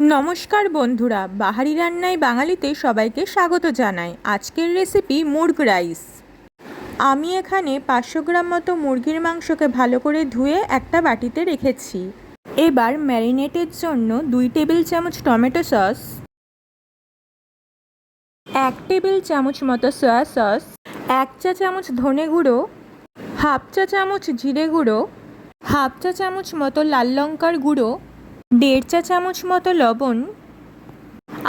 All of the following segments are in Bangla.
নমস্কার বন্ধুরা, বাহারি রান্নায় বাঙালিতে সবাইকে স্বাগত জানাই। আজকের রেসিপি মুরগ রাইস আমি এখানে পাঁচশো গ্রাম মতো মুরগির মাংসকে ভালো করে ধুয়ে একটা বাটিতে রেখেছি। এবার ম্যারিনেটের জন্য দুই টেবিল চামচ টমেটো সস, এক টেবিল চামচ মতো সয়া সস এক চা চামচ ধনে গুঁড়ো, হাফ চা চামচ জিরে গুঁড়ো, হাফ চা চামচ মতো লাল লঙ্কার গুঁড়ো দেড় চা চামচ মতো লবণ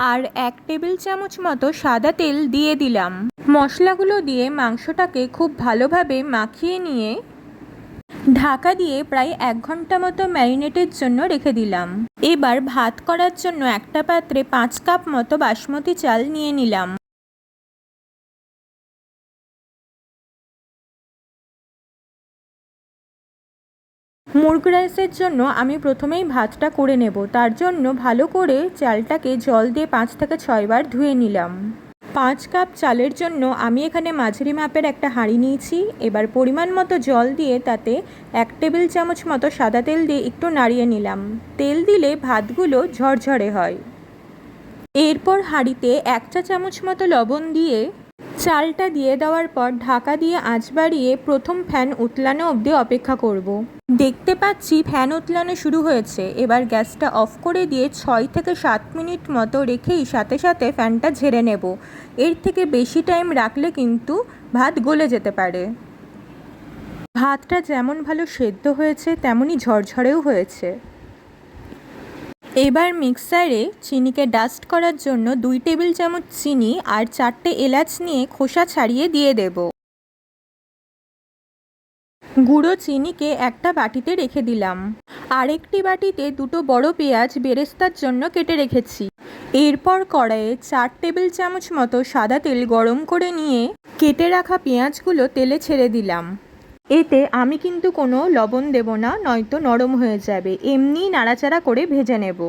আর এক টেবিল চামচ মতো সাদা তেল দিয়ে দিলাম। মশলাগুলো দিয়ে মাংসটাকে খুব ভালোভাবে মাখিয়ে নিয়ে ঢাকা দিয়ে প্রায় এক ঘণ্টা মতো ম্যারিনেটের জন্য রেখে দিলাম। এবার ভাত করার জন্য একটা পাত্রে পাঁচ কাপ মতো বাসমতি চাল নিয়ে নিলাম। মুরগ রাইসের জন্য আমি প্রথমেই ভাতটা করে নেব। তার জন্য ভালো করে চালটাকে জল দিয়ে পাঁচ থেকে ছয়বার ধুয়ে নিলাম। পাঁচ কাপ চালের জন্য আমি এখানে মাঝারি মাপের একটা হাঁড়ি নিয়েছি। এবার পরিমাণ মতো জল দিয়ে তাতে এক টেবিল চামচ মতো সাদা তেল দিয়ে একটু নাড়িয়ে নিলাম। তেল দিলে ভাতগুলো ঝরঝরে হয়। এরপর হাঁড়িতে এক চা চামচ মতো লবণ দিয়ে চালটা দিয়ে দেওয়ার পর ঢাকা দিয়ে আঁচ বাড়িয়ে প্রথম ফ্যান উতলানো অবধি অপেক্ষা করব। দেখতে পাচ্ছি ফ্যান উতলানো শুরু হয়েছে। এবার গ্যাসটা অফ করে দিয়ে ছয় থেকে সাত মিনিট মতো রেখেই সাথে সাথে ফ্যানটা ঝেড়ে নেব। এর থেকে বেশি টাইম রাখলে কিন্তু ভাত গলে যেতে পারে। ভাতটা যেমন ভালো সেদ্ধ হয়েছে, তেমনই ঝরঝরেও হয়েছে। এবার মিক্সারে চিনিকে ডাস্ট করার জন্য দুই টেবিল চামচ চিনি আর চারটে এলাচ নিয়ে খোসা ছাড়িয়ে দিয়ে দেব। গুঁড়ো চিনিকে একটা বাটিতে রেখে দিলাম। আরেকটি বাটিতে দুটো বড় পেঁয়াজ বেরেস্তার জন্য কেটে রেখেছি। এরপর কড়াইয়ে চার টেবিল চামচ মতো সাদা তেল গরম করে নিয়ে কেটে রাখা পেঁয়াজগুলো তেলে ছেড়ে দিলাম। এতে আমি কিন্তু কোনো লবণ দেব না, নয়তো নরম হয়ে যাবে। এমনিই নাড়াচাড়া করে ভেজে নেব।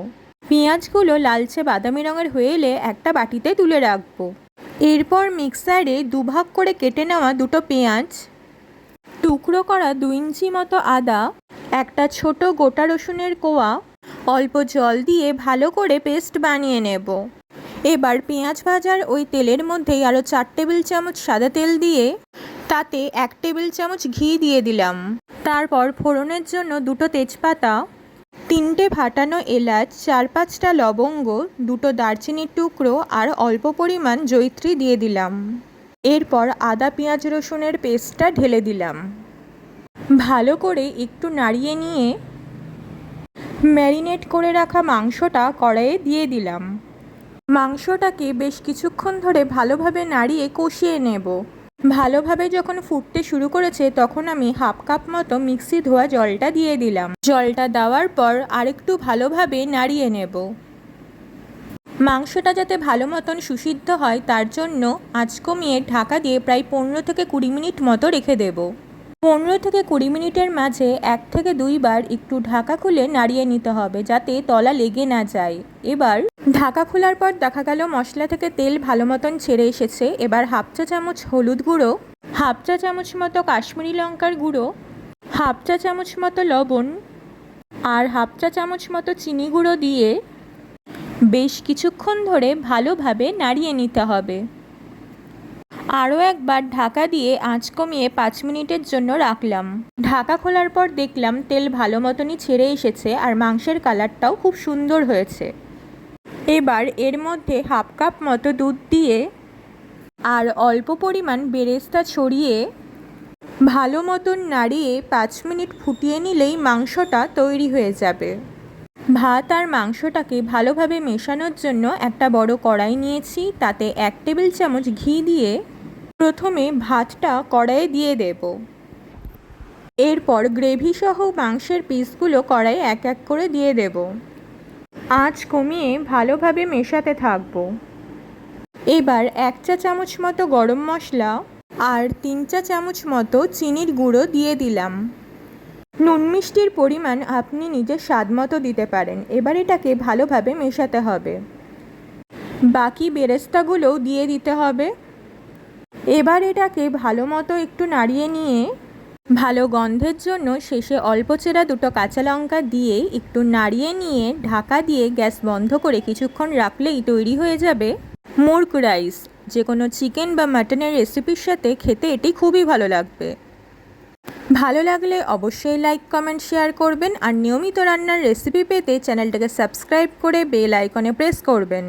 পেঁয়াজগুলো লালচে বাদামি রঙের হয়ে এলে একটা বাটিতে তুলে রাখব। এরপর মিক্সারে দুভাগ করে কেটে নেওয়া দুটো পেঁয়াজ টুকরো করা দু ইঞ্চি মতো আদা, একটা ছোট গোটা রসুনের কোয়া, অল্প জল দিয়ে ভালো করে পেস্ট বানিয়ে নেব। এবার পেঁয়াজ ভাজার ওই তেলের মধ্যেই আরও চার টেবিল চামচ সাদা তেল দিয়ে তাতে এক টেবিল চামচ ঘি দিয়ে দিলাম। তারপর ফোড়নের জন্য দুটো তেজপাতা, তিনটে ফাটানো এলাচ, চার পাঁচটা লবঙ্গ, দুটো দারচিনির টুকরো আর অল্প পরিমাণ জৈত্রী দিয়ে দিলাম। এরপর আদা, পেঁয়াজ, রসুনের পেস্টটা ঢেলে দিলাম। ভালো করে একটু নাড়িয়ে নিয়ে ম্যারিনেট করে রাখা মাংসটা কড়াইয়ে দিয়ে দিলাম। মাংসটাকে বেশ কিছুক্ষণ ধরে ভালোভাবে নাড়িয়ে কষিয়ে নেব। ভালোভাবে যখন ফুটতে শুরু করেছে, তখন আমি হাফ কাপ মতো মিক্সি ধোয়া জলটা দিয়ে দিলাম। জলটা দেওয়ার পর আরেকটু ভালোভাবে নাড়িয়ে নেব। মাংসটা যাতে ভালো মতন সুসিদ্ধ হয়, তার জন্য আঁচ কমিয়ে ঢাকা দিয়ে প্রায় পনেরো থেকে কুড়ি মিনিট মতো রেখে দেব। পনেরো থেকে কুড়ি মিনিটের মাঝে এক থেকে দুইবার একটু ঢাকা খুলে নাড়িয়ে নিতে হবে যাতে তলা লেগে না যায়। এবার ঢাকা খোলার পর দেখা গেল মশলা থেকে তেল ভালো মতন ছেড়ে এসেছে। এবার হাফ চা চামচ হলুদ গুঁড়ো, হাফ চা চামচ মতো কাশ্মীরি লঙ্কার গুঁড়ো, হাফ চা চামচ মতো লবণ আর হাফ চা চামচ মতো চিনি গুঁড়ো দিয়ে বেশ কিছুক্ষণ ধরে ভালোভাবে নাড়িয়ে নিতে হবে। আরও একবার ঢাকা দিয়ে আঁচ কমিয়ে পাঁচ মিনিটের জন্য রাখলাম। ঢাকা খোলার পর দেখলাম তেল ভালো মতনই ছেড়ে এসেছে আর মাংসের কালারটাও খুব সুন্দর হয়েছে। এবার এর মধ্যে হাফ কাপ মতো দুধ দিয়ে আর অল্প পরিমাণ বেরেস্তা ছড়িয়ে ভালো মতন নাড়িয়ে পাঁচ মিনিট ফুটিয়ে নিলেই মাংসটা তৈরি হয়ে যাবে। ভাত আর মাংসটাকে ভালোভাবে মেশানোর জন্য একটা বড় কড়াই নিয়েছি। তাতে এক টেবিল চামচ ঘি দিয়ে প্রথমে ভাতটা কড়াইয়ে দিয়ে দেব। এরপর গ্রেভি সহ মাংসের পিসগুলো কড়াই এক এক করে দিয়ে দেব। আঁচ কমিয়ে ভালোভাবে মেশাতে থাকব। এবার এক চা চামচ মতো গরম মশলা আর তিন চা চামচ মতো চিনির গুঁড়ো দিয়ে দিলাম। নুন মিষ্টির পরিমাণ আপনি নিজের স্বাদ মতো দিতে পারেন। এবার এটাকে ভালোভাবে মেশাতে হবে। বাকি বেরেস্তাগুলোও দিয়ে দিতে হবে। এবার এটাকে ভালো মতো একটু নাড়িয়ে নিয়ে ভালো গন্ধের জন্য শেষে অল্প চেরা দুটো কাঁচা লঙ্কা দিয়ে একটু নাড়িয়ে নিয়ে ঢাকা দিয়ে গ্যাস বন্ধ করে কিছুক্ষণ রাখলেই তৈরি হয়ে যাবে মুর্গ রাইস। যে কোনো চিকেন বা মাটনের রেসিপির সাথে খেতে এটি খুবই ভালো লাগবে। ভালো লাগলে অবশ্যই লাইক কমেন্ট শেয়ার করবেন আর নিয়মিত রান্নার রেসিপি পেতে চ্যানেলটাকে সাবস্ক্রাইব করে বেল আইকনে প্রেস করবেন।